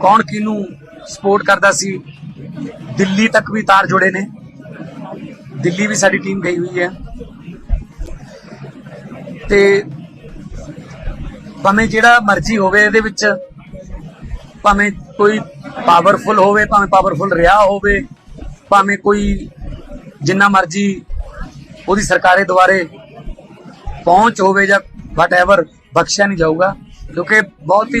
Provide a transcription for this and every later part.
ਕੌਣ ਕਿਹਨੂੰ ਸਪੋਰਟ ਕਰਦਾ ਸੀ? ਦਿੱਲੀ ਤੱਕ ਵੀ ਤਾਰ ਜੁੜੇ ਨੇ। ਦਿੱਲੀ ਵੀ ਸਾਡੀ ਟੀਮ ਗਈ ਹੋਈ ਹੈ। ਤੇ ਭਾਵੇਂ ਜਿਹੜਾ ਮਰਜ਼ੀ ਹੋਵੇ ਇਹਦੇ ਵਿੱਚ, ਭਾਵੇਂ ਕੋਈ ਪਾਵਰਫੁਲ ਹੋਵੇ, ਭਾਵੇਂ ਪਾਵਰਫੁਲ ਰਿਹਾ ਹੋਵੇ, ਭਾਵੇਂ ਕੋਈ ਜਿੰਨਾ ਮਰਜ਼ੀ ਉਹਦੀ ਸਰਕਾਰੇ ਦੁਆਰੇ ਪਹੁੰਚ ਹੋਵੇ ਜਾਂ ਵਟਐਵਰ ਬਖਸ਼ਿਆ ਨਹੀਂ ਜਾਊਗਾ, ਕਿਉਂਕਿ ਬਹੁਤ ਹੀ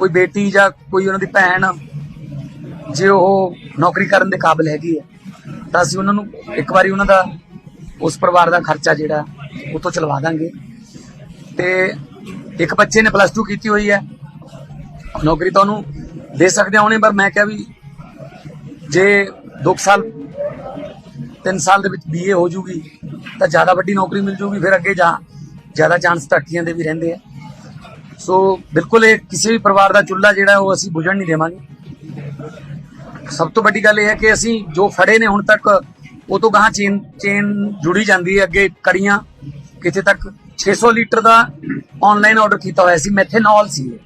ਕੋਈ ਬੇਟੀ ਜਾਂ ਕੋਈ ਉਹਨਾਂ ਦੀ ਭੈਣ, ਜੇ ਉਹ ਨੌਕਰੀ ਕਰਨ ਦੇ ਕਾਬਿਲ ਹੈਗੀ ਹੈ, ਤਾਂ ਅਸੀਂ ਉਹਨਾਂ ਨੂੰ ਇੱਕ ਵਾਰੀ ਉਹਨਾਂ ਦਾ, ਉਸ ਪਰਿਵਾਰ ਦਾ ਖਰਚਾ ਜਿਹੜਾ ਉਹ ਤੋਂ ਚਲਵਾ ਦਾਂਗੇ। ਤੇ ਇੱਕ ਬੱਚੇ ਨੇ ਪਲੱਸ 2 ਕੀਤੀ ਹੋਈ ਹੈ। ਨੌਕਰੀ ਤਾਂ ਉਹਨੂੰ ਦੇ ਸਕਦੇ ਹਾਂ ਉਹਨੇ ਪਰ ਮੈਂ ਕਿਹਾ ਵੀ ਜੇ 2 ਸਾਲ 3 ਸਾਲ ਦੇ ਵਿੱਚ ਬੀਏ ਹੋ ਜੂਗੀ, ਤਾਂ ਜ਼ਿਆਦਾ ਵੱਡੀ ਨੌਕਰੀ ਮਿਲ ਜੂਗੀ, ਫਿਰ ਅੱਗੇ ਜਾ ਜ਼ਿਆਦਾ ਚਾਂਸ ਧਰਤੀਆਂ ਦੇ ਵੀ ਰਹਿੰਦੇ ਆ। ਸੋ ਬਿਲਕੁਲ ਇਹ ਕਿਸੇ ਵੀ ਪਰਿਵਾਰ ਦਾ ਚੁੱਲ੍ਹਾ ਜਿਹੜਾ ਉਹ ਅਸੀਂ ਬੁਝਣ ਨਹੀਂ ਦੇਵਾਂਗੇ। ਸਭ ਤੋਂ ਵੱਡੀ ਗੱਲ ਇਹ ਹੈ ਕਿ ਅਸੀਂ ਜੋ ਫੜੇ ਨੇ ਹੁਣ ਤੱਕ, ਉਹ ਤੋਂ ਗਾਹਾਂ ਚੇਨ ਚੇਨ ਜੁੜੀ ਜਾਂਦੀ ਹੈ ਅੱਗੇ ਕੜੀਆਂ। ਕਿਤੇ ਤੱਕ 600 ਲੀਟਰ ਦਾ ਆਨਲਾਈਨ ਆਰਡਰ ਕੀਤਾ ਹੋਇਆ ਸੀ ਮੈਥੇਨੋਲ ਸੀ ਇਹ।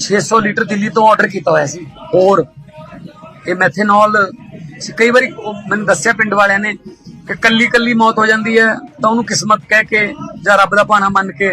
600 ਲੀਟਰ ਦਿੱਲੀ ਤੋਂ ਆਰਡਰ ਕੀਤਾ ਹੋਇਆ ਸੀ। ਹੋਰ, ਇਹ ਮੈਥੇਨੋਲ ਕਈ ਵਾਰੀ ਮੈਨੂੰ ਦੱਸਿਆ ਪਿੰਡ ਵਾਲਿਆਂ ਨੇ ਕਿ ਕੱਲੀ ਕੱਲੀ ਮੌਤ ਹੋ ਜਾਂਦੀ ਹੈ ਤਾਂ ਉਹਨੂੰ ਕਿਸਮਤ ਕਹਿ ਕੇ ਜਾਂ ਰੱਬ ਦਾ ਭਾਣਾ ਮੰਨ ਕੇ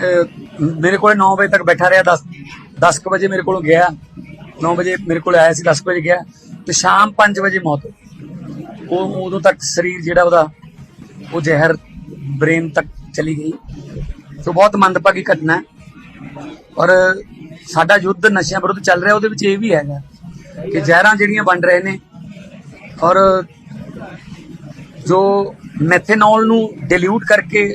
ਮੇਰੇ ਕੋਲ 9 ਵਜੇ ਤੱਕ ਬੈਠਾ ਰਿਹਾ 10 10 ਕੁ ਵਜੇ ਮੇਰੇ ਕੋਲੋਂ ਗਿਆ। 9 ਵਜੇ ਮੇਰੇ ਕੋਲ ਆਇਆ ਸੀ 10 ਕੁ ਵਜੇ ਗਿਆ। ਤੇ ਸ਼ਾਮ 5 ਵਜੇ ਮੌਤ ਹੋਈ। ਉਹ ਉਦੋਂ ਤੱਕ ਸਰੀਰ ਜਿਹੜਾ ਉਹਦਾ, ਉਹ ਜ਼ਹਿਰ ਬ੍ਰੇਨ ਤੱਕ ਚਲੀ ਗਈ। ਸੋ ਬਹੁਤ ਮੰਦਭਾਗੀ ਘਟਨਾ ਹੈ। ਔਰ ਸਾਡਾ ਯੁੱਧ ਨਸ਼ਿਆਂ ਵਿਰੁੱਧ ਚੱਲ ਰਿਹਾ, ਉਹਦੇ ਵਿੱਚ ਇਹ ਵੀ ਹੈਗਾ ਕਿ ਜ਼ਹਿਰਾਂ ਜਿਹੜੀਆਂ ਬਣ ਰਹੇ ਨੇ, ਔਰ ਜੋ ਮੈਥੇਨੋਲ ਨੂੰ ਡਿਲੂਟ ਕਰਕੇ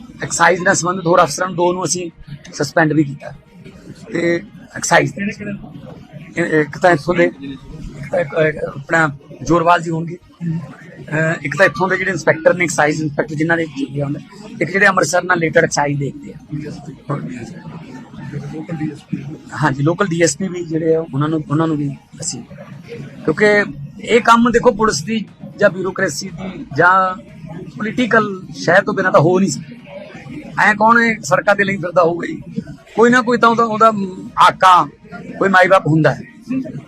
ਐਕਸਾਈਜ਼ ਨਾਲ ਸੰਬੰਧਿਤ ਹੋਰ ਅਫਸਰਾਂ ਨੂੰ ਦੋ ਨੂੰ ਅਸੀਂ ਸਸਪੈਂਡ ਵੀ ਕੀਤਾ। ਤੇ ਐਕਸਾਈਜ਼ ਇੱਕ ਤਾਂ ਇੱਥੋਂ ਦੇ ਆਪਣਾ ਜੋਰਵਾਲ ਜੀ ਹੋਣਗੇ। ਇੱਕ ਤਾਂ ਇੱਥੋਂ ਦੇ ਜਿਹੜੇ ਇੰਸਪੈਕਟਰ ਨੇ ਐਕਸਾਈਜ਼ ਇੰਸਪੈਕਟਰ ਜਿਨ੍ਹਾਂ ਦੇ ਜਿਹੜੇ ਇੱਕ ਜਿਹੜੇ ਅੰਮ੍ਰਿਤਸਰ ਨਾਲ ਰਿਲੇਟਡ ਐਕਸਾਈਜ਼ ਦੇਖਦੇ ਆ। ਲੋਕਲ ਡੀਐਸਪੀ ਹਾਂਜੀ ਲੋਕਲ ਡੀਐਸਪੀ ਵੀ ਜਿਹੜੇ ਆ, ਉਹਨਾਂ ਨੂੰ ਉਹਨਾਂ ਨੂੰ ਵੀ ਅਸੀਂ ਕਿਉਂਕਿ ਇਹ ਕੰਮ ਦੇਖੋ ਪੁਲਿਸ ਦੀ ਜਾਂ ਬਿਊਰੋਕ੍ਰੇਸੀ ਦੀ ਜਾਂ ਪੋਲੀਟੀਕਲ ਸ਼ਹਿਰ ਤੋਂ ਬਿਨਾਂ ਤਾਂ ਹੋ ਨਹੀਂ ਸਕਦਾ। ਐ ਕੌਣ ਹੈ? ਸੜਕਾਂ ਤੇ ਲਈ ਫਿਰਦਾ ਹੋਊਗਾ ਜੀ। ਕੋਈ ਨਾ ਕੋਈ ਤਾਂ ਉਹਦਾ ਉਹਦਾ ਆਕਾ ਕੋਈ ਮਾਈ ਬਾਪ ਹੁੰਦਾ ਹੈ।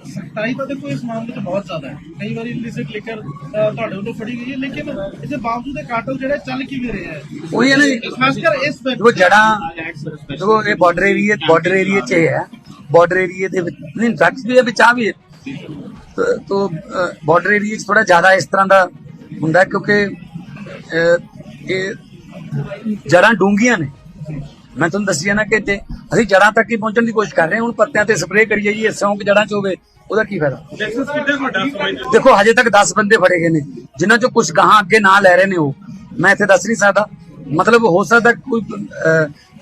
ਸਖਤਾਈ ਤਾਂ ਦੇਖੋ ਇਸ ਮਾਮਲੇ 'ਚ ਬਹੁਤ ਜ਼ਿਆਦਾ ਹੈ। ਕਈ ਵਾਰੀ ਇਲਿਸਿਟ ਲਿਕਰ ਤੁਹਾਡੇ ਵੱਲੋਂ ਫੜੀ ਗਈ ਹੈ ਲੇਕਿਨ ਇਹਦੇ ਬਾਵਜੂਦ ਇਹ ਕਾਟਲ ਜਿਹੜੇ ਚੱਲ ਕਿਵੇਂ ਰਹੇ ਹੈ। ਉਹੀ ਹੈ ਨਾ ਖਾਸ ਕਰ ਇਸ ਦੇਖੋ ਜੜਾ ਦੇਖੋ ਇਹ ਬਾਰਡਰ ਏਰੀਆ ਬਾਰਡਰ ਏਰੀਆ 'ਚ ਇਹ ਹੈ। ਬਾਰਡਰ ਏਰੀਆ ਦੇ ਵਿੱਚ ਨਹੀਂ ਡਰੱਗਸ ਵੀ ਹੈ ਵਿੱਚ ਆ ਵੀ ਹੈ। ਤੋ- ਬਾਰਡਰ ਏਰੀਆ 'ਚ ਥੋੜਾ ਜ਼ਿਆਦਾ ਇਸ ਤਰ੍ਹਾਂ ਦਾ ਹੁੰਦਾ ਕਿਉਂਕਿ ਇਹ ਜੜਾਂ ਡੂੰਘੀਆਂ ਨੇ। ਮੈਂ ਤੁਹਾਨੂੰ ਦੱਸਿਆ ਨਾ ਕਿ ਜੇ ਅਸੀਂ ਜੜਾਂ ਤੱਕ ਹੀ ਪਹੁੰਚਣ ਦੀ ਕੋਸ਼ਿਸ਼ ਕਰ ਰਹੇ ਹਾਂ। ਹੁਣ ਪੱਤਿਆਂ ਤੇ ਸਪਰੇਅ ਕਰੀਏ ਜੀ ਇਹ ਸੌਂਕ ਜੜਾਂ 'ਚ ਹੋਵੇ ਉਹਦਾ ਕੀ ਫਾਇਦਾ? ਦੇਖੋ ਹਜੇ ਤੱਕ 10 ਬੰਦੇ ਫੜੇ ਗਏ ਨੇ ਜਿਨ੍ਹਾਂ ਚੋਂ ਕੁਝ ਗਾਹਾਂ ਅੱਗੇ ਨਾਂ ਲੈ ਰਹੇ ਨੇ ਉਹ। ਮੈਂ ਇੱਥੇ ਦੱਸ ਨਹੀਂ ਸਕਦਾ। ਮਤਲਬ ਹੋ ਸਕਦਾ ਕੋਈ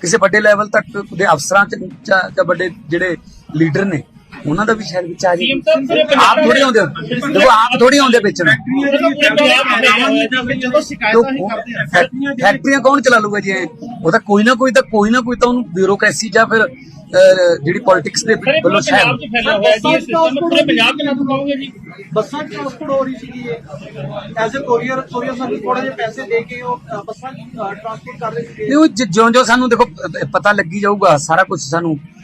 ਕਿਸੇ ਵੱਡੇ ਲੈਵਲ ਤੱਕ ਦੇ ਅਫਸਰਾਂ ਚ ਜਾਂ ਵੱਡੇ ਜਿਹੜੇ ਲੀਡਰ ਨੇ ਉਹਨਾਂ ਦਾ ਵੀ ਸ਼ਾਇਦ ਵਿੱਚ ਆ ਜੀ ਆਪ ਥੋੜੀ ਆਉਂਦੇ ਹੋ। ਦੇਖੋ ਆਪ ਥੋੜੀ ਆਉਂਦੇ ਵਿੱਚ ਨੂੰ ਜਦੋਂ ਸ਼ਿਕਾਇਤਾਂ ਹੀ ਕਰਦੇ ਆ। ਫੈਕ- ਫੈਕਟਰੀਆਂ ਕੌਣ ਚਲਾ ਲੂਗਾ ਜੀ ਇਹ? ਉਹ ਤਾਂ ਕੋਈ ਨਾ ਕੋਈ ਤਾਂ ਕੋਈ ਨਾ ਕੋਈ ਤਾਂ ਉਹਨੂੰ ਬਿਊਰੋਕ੍ਰੇਸੀ ਜਾਂ ਫਿਰ ਜਿਹੜੀ ਪੋਲਿਟਿਕਸ ਦੇ ਵੱਲੋਂ ਸ਼ਾਇਦ। ਫੈਲਾ ਹੋਇਆ ਜੀ ਇਹ ਸਿਸਟਮ ਪੂਰੇ ਪੰਜਾਬ ਦੇ ਨਾਲ ਕਹੋਗੇ ਜੀ। ਬੱਸਾਂ ਟਰਾਂਸਪੋਰਟ ਹੋ ਰਹੀ ਸੀਗੀ ਐਜ਼ ਅ ਕੋਰੀਅਰ ਕੋਰੀਅਰ ਸਾਨੂੰ ਥੋੜੇ ਜਿਹੇ ਪੈਸੇ ਦੇ ਕੇ ਉਹ ਬੱਸਾਂ ਟਰਾਂਸਪੋਰਟ ਕਰ ਰਹੇ ਸੀਗੇ। ਨਹੀਂ ਉਹ ਜ- ਜਿਉਂ ਜਿਉਂ ਸਾਨੂੰ ਦੇਖੋ ਪਤਾ ਲੱਗੀ ਜਾਊਗਾ ਸਾਰਾ ਕੁਝ ਸਾਨੂੰ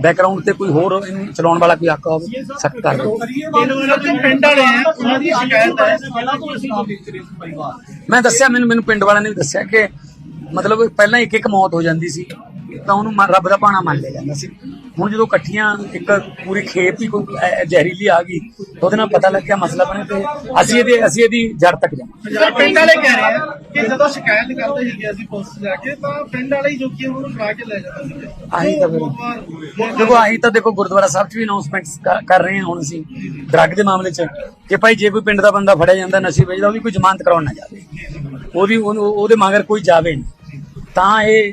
ਬੈਕਗ੍ਰਾਉਂਡ ਤੇ ਕੋਈ ਹੋਰ ਇਹਨੂੰ ਚਲਾਉਣ ਵਾਲਾ ਕੋਈ ਆਕਾ ਹੋਵੇ, ਸਖਤ ਕਰ ਦਿਓ। ਪਿੰਡ ਵਾਲੇ ਆ ਉਹਨਾਂ ਦੀ ਸ਼ਿਕਾਇਤ ਹੈ ਪਹਿਲਾਂ ਤੋਂ ਅਸੀਂ ਪਰਿਵਾਰ ਮੈਂ ਦੱਸਿਆ, ਮੈਨੂੰ ਮੈਨੂੰ ਪਿੰਡ ਵਾਲਿਆਂ ਨੇ ਵੀ ਦੱਸਿਆ ਕਿ ਮਤਲਬ ਪਹਿਲਾਂ ਇੱਕ ਇੱਕ ਮੌਤ ਹੋ ਜਾਂਦੀ ਸੀ, ਤਾਂ ਉਹਨੂੰ ਰੱਬ ਦਾ ਭਾਣਾ ਮੰਨ ਲਿਆ ਜਾਂਦਾ ਸੀ। ਹੁਣ ਜਦੋਂ ਇਕੱਠੀਆਂ ਇੱਕ ਪੂਰੀ ਖੇਪ ਹੀ ਕੋਈ ਐ- ਜ਼ਹਿਰੀਲੀ ਆ ਗਈ ਉਹਦੇ ਨਾਲ ਪਤਾ ਲੱਗਿਆ ਮਸਲਾ ਬਣੇ ਤੇ ਅਸੀਂ ਇਹਦੇ ਅਸੀਂ ਇਹਦੀ ਜੜ ਤੱਕ ਜਾਵਾਂਗੇ। ਪਿੰਡ ਵਾਲੇ ਕਹਿ ਰਹੇ ਆ ਕਿ ਜਦੋਂ ਸ਼ਿਕਾਇਤ ਕਰਦੇ ਸੀਗੇ ਅਸੀਂ ਪੁਲਿਸ 'ਚ ਜਾ ਕੇ ਤਾਂ ਪਿੰਡ ਵਾਲੇ ਹੀ ਜੋ ਕਿ ਉਹਨੂੰ ਫੜਾ ਕੇ ਲੈ ਜਾਂਦੇ ਸੀਗੇ। ਆਹੀ ਤਾਂ ਫਿਰ। ਦੇਖੋ ਆਹੀ ਤਾਂ ਦੇਖੋ ਗੁਰਦੁਆਰਾ ਸਾਹਿਬ 'ਚ ਵੀ ਅਨਾਉਂਸਮੈਂਟਸ ਕਰ ਰਹੇ ਹਾਂ ਹੁਣ ਅਸੀਂ ਡਰੱਗ ਦੇ ਮਾਮਲੇ 'ਚ ਕਿ ਭਾਈ ਜੇ ਕੋਈ ਪਿੰਡ ਦਾ ਬੰਦਾ ਫੜਿਆ ਜਾਂਦਾ ਨਸ਼ੇ ਵੇਚਦਾ ਉਹਦੀ ਕੋਈ ਜ਼ਮਾਨਤ ਕਰਾਉਣ ਨਾ ਜਾਵੇ। ਉਹਦੀ ਉਹਨੂੰ- ਉਹਦੇ ਮਗਰ ਕੋਈ ਜਾਵੇ ਨਹੀਂ। ਤਾਂ ਇਹ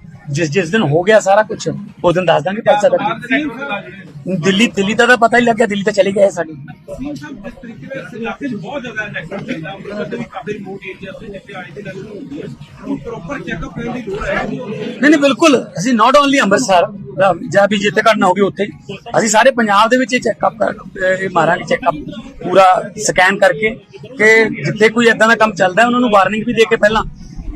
ਜਿਸ ਜਿਸ ਦਿਨ ਹੋ ਗਿਆ ਸਾਰਾ ਕੁਝ ਉਸ ਦਿਨ ਦੱਸ ਦਾਂਗੇ ਪੈਸਾ ਦਾ ਦਿੱਲੀ ਦਿੱਲੀ ਦਾ ਤਾਂ ਪਤਾ ਹੀ ਲੱਗਿਆ ਦਿੱਲੀ ਤਾਂ ਚਲੇ ਗਏ ਸਾਡੀ। ਉਹ ਨਹੀਂ? ਨਹੀਂ ਬਿਲਕੁਲ। ਅਸੀਂ ਨਾਟ ਓਨਲੀ ਅੰਮ੍ਰਿਤਸਰ ਜਾਂ ਵੀ ਜਿੱਥੇ ਘਟਨਾ ਹੋ ਗਈ ਉੱਥੇ ਅਸੀਂ ਸਾਰੇ ਪੰਜਾਬ ਦੇ ਵਿੱਚ ਇਹ ਚੈੱਕਅਪ ਕਰ ਇਹ ਮਾਰਾਂਗੇ ਚੈੱਕਅਪ ਪੂਰਾ ਸਕੈਨ ਕਰਕੇ ਕਿ ਜਿੱਥੇ ਕੋਈ ਇਦਾਂ ਦਾ ਕੰਮ ਚੱਲਦਾ ਉਹਨਾਂ ਨੂੰ ਵਾਰਨਿੰਗ ਵੀ ਦੇ ਕੇ ਪਹਿਲਾਂ